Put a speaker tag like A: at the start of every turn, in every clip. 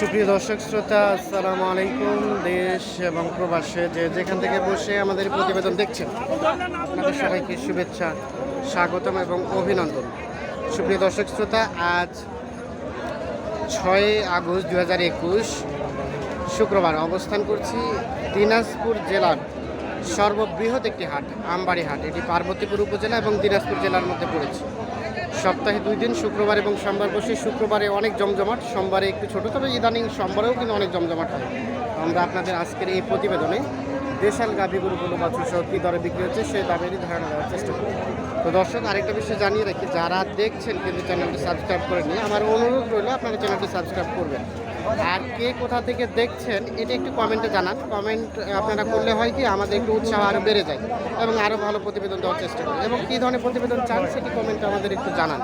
A: সুপ্রিয় দর্শক শ্রোতা, আসসালামু আলাইকুম, দেশ এবং প্রবাসে যে যেখান থেকে বসে আমাদের প্রতিবেদন দেখছেন, আপনাদের সবাইকে শুভেচ্ছা, স্বাগতম এবং অভিনন্দন। সুপ্রিয় দর্শক শ্রোতা, আজ ছয় আগস্ট দু হাজার একুশ, শুক্রবার অবস্থান করছি দিনাজপুর জেলার সর্ববৃহৎ একটি হাট, আমবাড়ি হাট। এটি পার্বতীপুর উপজেলা এবং দিনাজপুর জেলার মধ্যে পড়েছে। সপ্তাহে দুই দিন, শুক্রবার এবং সোমবার বসে। শুক্রবারে অনেক জমজমাট, সোমবারে একটু ছোট, তবে ইদানিং সোমবারেও কিন্তু অনেক জমজমাট হয়। আমরা আপনাদের আজকের এই প্রতিবেদনে দেশাল গাভীগুলো কোনো বাছুর সহ কী দরে বিক্রি হচ্ছে, সেই দামেরই ধারণা দেওয়ার চেষ্টা করি তো দর্শক, আরেকটা বিষয় জানিয়ে রাখি, যারা দেখছেন কিন্তু চ্যানেলটি সাবস্ক্রাইব করে নিয়ে আমার অনুরোধ রইল আপনারা চ্যানেলটি সাবস্ক্রাইব করবেন। আর কে কোথা থেকে দেখছেন এটা একটু কমেন্টে জানান। কমেন্ট আপনারা করলে হয় কি আমাদের একটু উৎসাহ আরও বেড়ে যায় এবং আরও ভালো প্রতিবেদন দেওয়ার চেষ্টা করি। এবং কী ধরনের প্রতিবেদন চান সেটি কমেন্টে আমাদের একটু জানান।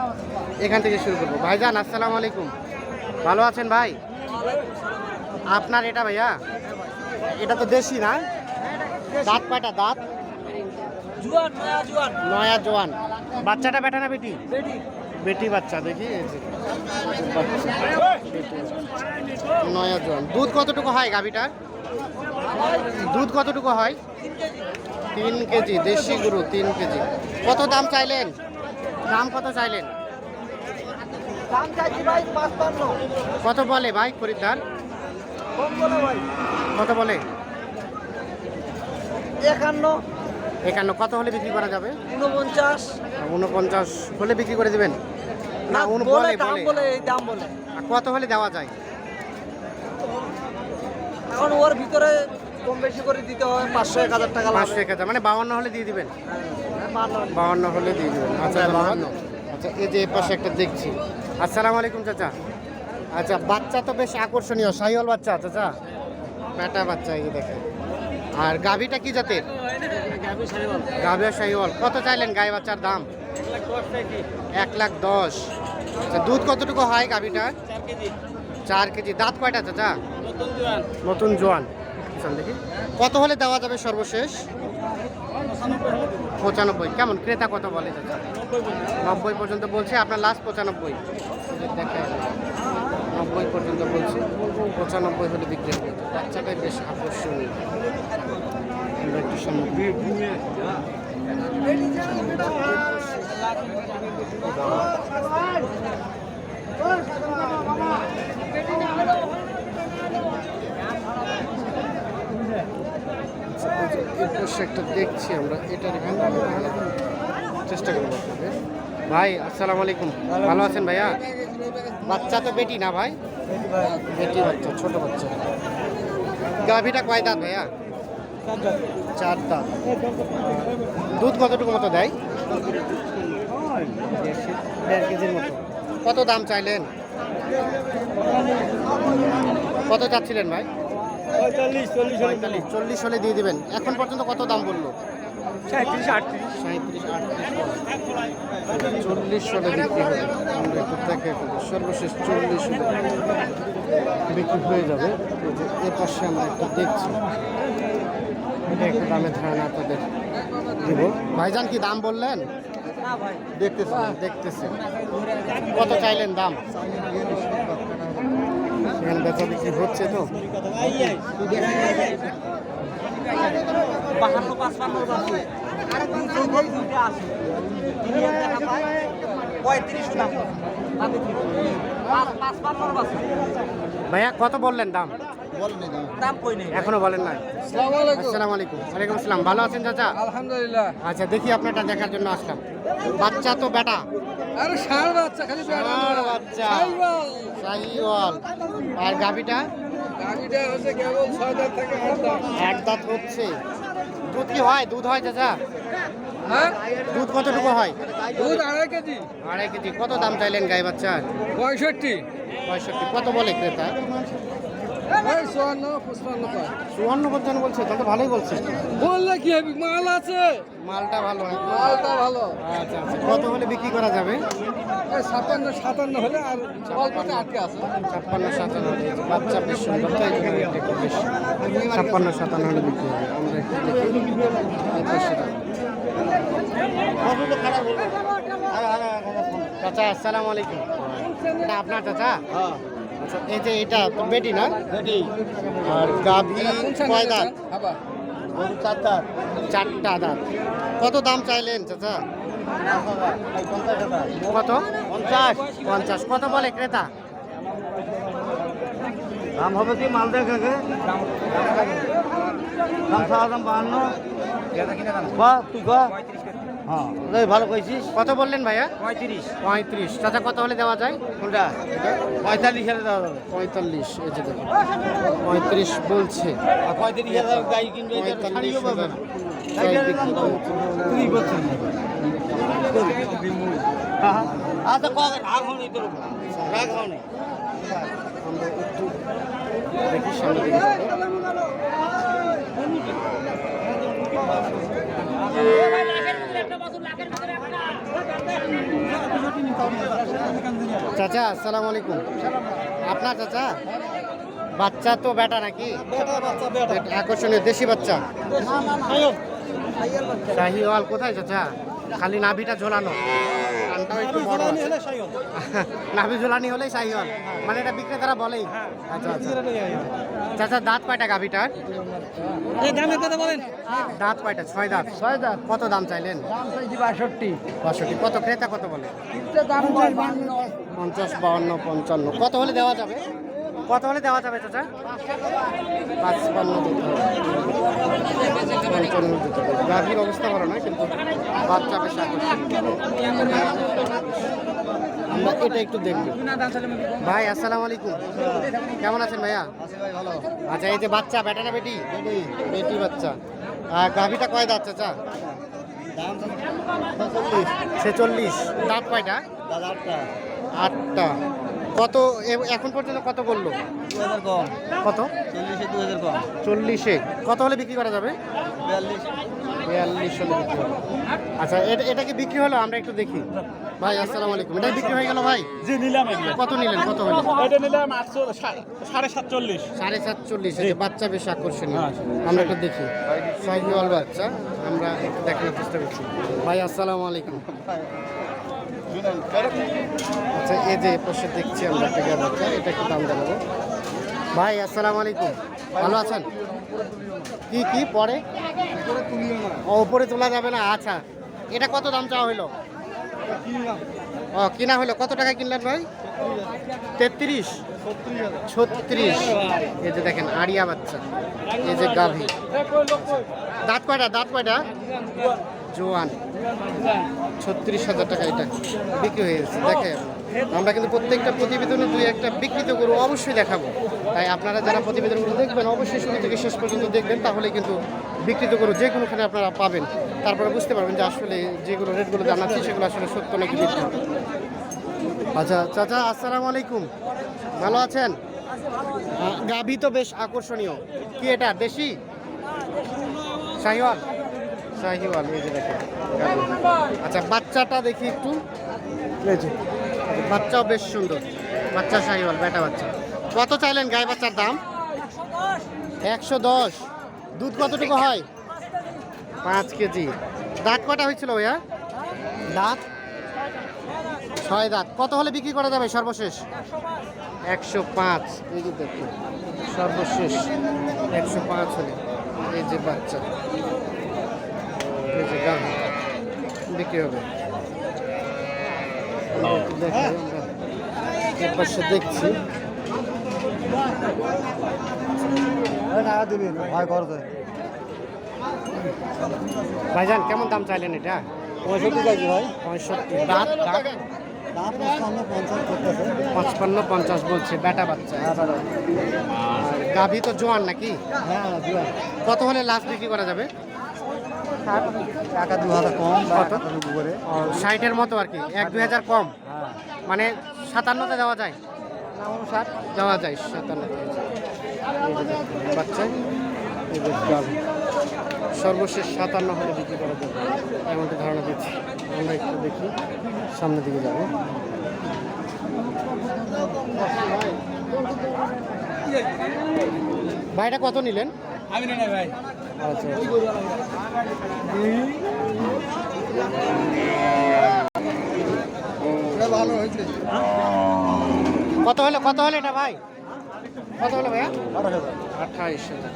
A: এখান থেকে শুরু করব। ভাইজান আসসালামু আলাইকুম। ভালো আছেন ভাই? আপনার এটা ভাইয়া? এটা তো দেশি না? দাঁত পাটা দাঁত?
B: নয়া জোয়ান।
A: বাচ্চাটা বেটা না বেটি।
B: বেটি
A: বাচ্চা দেখি। নয়া জোয়ান দুধ কতটুকু হয় গাভিটার? দুধ কতটুকু হয়? তিন কেজি দেশি গরু তিন কেজি। কত দাম চাইলেন? দাম কত চাইলেন? কত বলে ভাই খরিদ্দার? কত বলে?
B: একান্ন।
A: একান্ন। কত হলে বিক্রি করা যাবে?
B: উনপঞ্চাশ
A: উনপঞ্চাশ হলে বিক্রি করে দেবেন? না
B: বলে
A: বলে
B: দাম
A: বলে।
B: বলে এই দাম বলে।
A: আর কত হলে দেওয়া যায়?
B: এখন ওর ভিতরে কম বেশি করে দিতে হয় পাঁচশো এক হাজার টাকা
A: পাঁচশো এক হাজার মানে বাউন্ন হলে দিয়ে দিবেন?
B: হ্যাঁ,
A: বাউন্ন হলে। দিয়ে দেবেন। আচ্ছা বাউন্ন। আচ্ছা এই যে এ পাশে একটা দেখছি। আসসালামু আলাইকুম চাচা। আচ্ছা বাচ্চা তো বেশ আকর্ষণীয় সাহিওয়াল বাচ্চা চাচা। বেটা বাচ্চা এই দেখেন। আর গাভিটা কি জাতের? গাভি আর শাহিওয়াল কত চাইলেন গায়ে বাচ্চার দাম? এক লাখ দশ। আচ্ছা দুধ কতটুকু হয় গাভিটার চার কেজি। দাঁত কয়টা চাচা? নতুন জোয়ান। দেখি। কত হলে দেওয়া যাবে সর্বশেষ? পঁচানব্বই। কেমন? ক্রেতা কত বলে চাচা? নব্বই পর্যন্ত বলছে। আপনার লাস্ট পঁচানব্বই। নব্বই পর্যন্ত বলছে। পঁচানব্বই হলে বিক্রি হবে। বাচ্চাটাই বেশ আকর্ষণীয়। আমরা একটু একটা দেখছি আমরা এটার চেষ্টা করব আপনাদের। ভাই আসসালামু আলাইকুম। ভালো আছেন ভাইয়া? বাচ্চা তো বেটি না ভাই? বেটি বাচ্চা ছোট বাচ্চা। গাভিটা কয় দাঁত ভাইয়া? চার দাঁত। দুধ কতটুকু মতো দেয়? দেড় কেজির মতো কত দাম চাইলেন? কত চাচ্ছিলেন ভাই?
B: পঁয়তাল্লিশ চল্লিশ
A: হলে দিয়ে দিবেন। এখন পর্যন্ত কত দাম বলল?
B: সাঁত্রিশ আটত্রিশ।
A: সাঁত্রিশ আটত্রিশ চল্লিশ হলে বিক্রি হবে। আমরা একটু দেখে সর্বশেষ চল্লিশ বিক্রি হয়ে যাবে। ওই যে এ পাশে আমরা একটু দেখছি। এটা একটু দামের ধারণা আপনাদের। দিব। ভাইজান কি দাম বললেন?
B: না ভাই
A: দেখতেছি দেখতেছি। কত চাইলেন দাম? এখানে বেচা বিক্রি হচ্ছে তো।
B: বাহান্ন পাঁচপান্ন পঁয়ত্রিশ দাম
A: ভাইয়া কত বললেন দাম? এখনও বলেন নাই। আসসালামু আলাইকুম ওয়ালাইকুম আসসালাম। ভালো আছেন চাচা?
B: আলহামদুলিল্লাহ।
A: আচ্ছা দেখি আপনারটা দেখার জন্য আসলাম। বাচ্চা তো বেটা।
B: আরে ষাঁড় বাচ্চা খালি
A: ষাঁড় বাচ্চা। শাহিওয়াল আর গাভিটা?
B: গাড়িটা হচ্ছে কেবল ছয় দাঁত থেকে আট দাঁত।
A: এক দাঁত হচ্ছে। দুধ কি হয়? দুধ হয় চাচা?
B: হ্যাঁ?
A: দুধ কতটুকু হয়?
B: দুধ আড়াই কেজি।
A: আড়াই কেজি। কত দাম চাইলেন গাই বাচ্চার?
B: পঁয়ষট্টি।
A: পঁয়ষট্টি। কত বলে ক্রেতা?
B: চুয়ান্ন
A: বলছে তাহলে ভালোই বলছে
B: বললে কি হবে? মাল আছে।
A: মালটা ভালো
B: মালটা ভালো।
A: আচ্ছা আচ্ছা। কত হলে বিক্রি করা যাবে?
B: সাতান্ন হলে আর অল্পতে আটকে আছে।
A: ছাপ্পান্ন সাতান্ন বাচ্চা বেশ সুন্দর তাই জন্য রেটটা ছাপ্পান্ন সাতান্ন হলে বিক্রি হবে। আমরা একটু দেখি। এই পাশে দাও। চাচা আসসালামু আলাইকুম। আপনার চাচা? আচ্ছা এই যে এটা বেটি না? আর গাভী কয় দাঁত? চারটা দাঁত। কত দাম চাইলেন চাচা? কত?
B: পঞ্চাশ।
A: পঞ্চাশ। কত বলে ক্রেতা?
B: দাম হবে কি মাল দেখে দাম সারা দাম বাহান্ন। বা তুই ক হ্যাঁ। ভালো কইছিস?
A: কত বললেন ভাইয়া?
B: পঁয়ত্রিশ।
A: পঁয়ত্রিশ। চাচা কত হলে দেওয়া যায়?
B: কোনটা? পঁয়তাল্লিশ হাজার দেওয়া যাবে।
A: পঁয়তাল্লিশ এই যে দেখুন। পঁয়ত্রিশ বলছে।
B: আর পঁয়ত্রিশ হাজার গাড়ি কিনবে?
A: পঁয়তাল্লিশ হাজার। গাই
B: তুই বলছিস আচ্ছা কত রাগ হয়নি তোর রাগ হয়নি
A: আমরা একটু দেখি সামনে দিকে যাব। চাচা আসসালামু আলাইকুম। আপনার চাচা? বাচ্চা তো বেটা নাকি? আকর্ষণীয় দেশি বাচ্চা। শাহিওয়াল কোথায় চাচা? খালি নাভিটা ঝোলানো। কানটাও একটু বড় আছে। নাভি ঝোলানি হলেই শাহিওয়াল মানে এটা বিক্রেতারা বলেই। আচ্ছা আচ্ছা। চাচা দাঁত কয়টা গাভিটার?
B: এই দামের কথা বলেন।
A: দাঁত কয়টা? ছয় দাঁত। ছয় দাঁত। কত দাম চাইলেন?
B: দাম চাইছি বাষট্টি।
A: বাষট্টি। কত ক্রেতা কত বলে?
B: দাম
A: পঞ্চাশ বাউন্ন পঞ্চান্ন। কত হলে দেওয়া যাবে? কত হলে দেওয়া যাবে চাচা? পাঁচপান্ন দিতে হবে গাভীর অবস্থা ভালো না কিন্তু? বাচ্চা বেশ। আমরা এটা একটু দেখব। ভাই আসসালামু আলাইকুম। কেমন আছেন ভাইয়া? আচ্ছা এই যে বাচ্চা বেটা না বেটি? বেটি বাচ্চা। আর গাভীটা কয় দাঁত চাচা? ছেচল্লিশ। দাঁত কয়টা? আটটা। কত এখন পর্যন্ত কত বলল? কত?
B: চল্লিশে কম।
A: চল্লিশে। কত হলে বিক্রি করা যাবে?
B: বিয়াল্লিশ।
A: বিয়াল্লিশ হলে বিক্রি হবে আচ্ছা এটা এটা কি বিক্রি হলো? আমরা একটু দেখি। ভাই আসসালামু আলাইকুম। এটা বিক্রি হয়ে গেল ভাই?
C: জি নিলাম
A: কত নিলেন? কত হলো?
C: এটা নিলাম আটশো সাড়ে সাতচল্লিশ।
A: সাড়ে সাতচল্লিশ বাচ্চা বেশ আকর্ষণীয়। আমরা একটু দেখি। সাইকেল বাচ্চা? আমরা একটু দেখানোর চেষ্টা করছি। ভাই আসসালামু আলাইকুম। আচ্ছা এই যে পাশে দেখছি আমরা একটা বাচ্চা। এটা একটু দাম জানাব। ভাই, আসসালামু আলাইকুম। ভালো আছেন? কি কি পরে? ও, উপরে তোলা যাবে না? আচ্ছা। এটা কত দাম চাওয়া হইল ও, কিনা হলো। কত টাকা কিনলেন ভাই? তেত্রিশ। ছত্রিশ। এই যে দেখেন, আড়িয়া বাচ্চা। এই যে গাভী। দাঁত কয়টা? দাঁত কয়টা? জোয়ান। ছত্রিশ হাজার টাকা এটা। বিক্রি হয়ে গেছে দেখে আমরা কিন্তু প্রত্যেকটা প্রতিবেদনে দুই একটা বিকৃত গরু অবশ্যই দেখাবো। তাই আপনারা যারা প্রতিবেদনগুলো দেখবেন, অবশ্যই শুরু থেকে শেষ পর্যন্ত দেখবেন তাহলে কিন্তু বিকৃত গরু যে কোনোখানে আপনারা পাবেন। তারপরে বুঝতে পারবেন যে আসলে যেগুলো রেটগুলো জানাচ্ছি, সেগুলো আসলে সত্য নাকি আচ্ছা চাচা, আসসালামু আলাইকুম। ভালো আছেন? গাভী তো বেশ আকর্ষণীয়। কি এটা, দেশি? শাহিওয়াল শাহিওয়াল এই যে দেখেন আচ্ছা বাচ্চাটা দেখি একটু। বাচ্চাও বেশ সুন্দর। বাচ্চা শাহিওয়াল বেটা বাচ্চা। কত চাইলেন গায়ে বাচ্চার দাম? একশো দশ। দুধ কতটুকু হয়? পাঁচ কেজি। দাঁত কটা হয়েছিল ভাইয়া? দাঁত? ছয় দাঁত। কত হলে বিক্রি করা যাবে সর্বশেষ? একশো পাঁচ। এই যে দেখুন সর্বশেষ একশো পাঁচ হলে। এই যে বাচ্চা। এই যে বিক্রি হবে আমরা একটু দেখি, আমরা এর পাশে দেখছি। ভাইজান কেমন দাম চাইলেন এটা?
B: পঁয়ষট্টি চাইছি ভাই।
A: পঁয়ষট্টি। দাঁত দাঁত?
B: পঞ্চান্ন পঞ্চাশ
A: বলছে বেটা বাচ্চা। আর গাভী তো জোয়ান নাকি?
B: হ্যাঁ জুয়া
A: কত হলে লাস্ট বিক্রি করা যাবে?
B: টাকা দু হাজার কম
A: কত?
B: উপরে।
A: ষাটের মতো আর কি এক দুই হাজার কম?
B: হ্যাঁ।
A: মানে সাতান্নতে দেওয়া যায়?
B: ষাট
A: দেওয়া যায় সাতান্নতে বাচ্চা। সর্বশেষ সাতান্ন হলে বিক্রি করা যাবে। এমনটি ধারণা দিচ্ছি। আমরা একটু দেখি সামনের দিকে যাব। ভাইটা কত নিলেন?
C: আমি ভাই।
A: কত হলো কত হলো এটা ভাই? কত হলো ভাইয়া? আঠাইশ হাজার।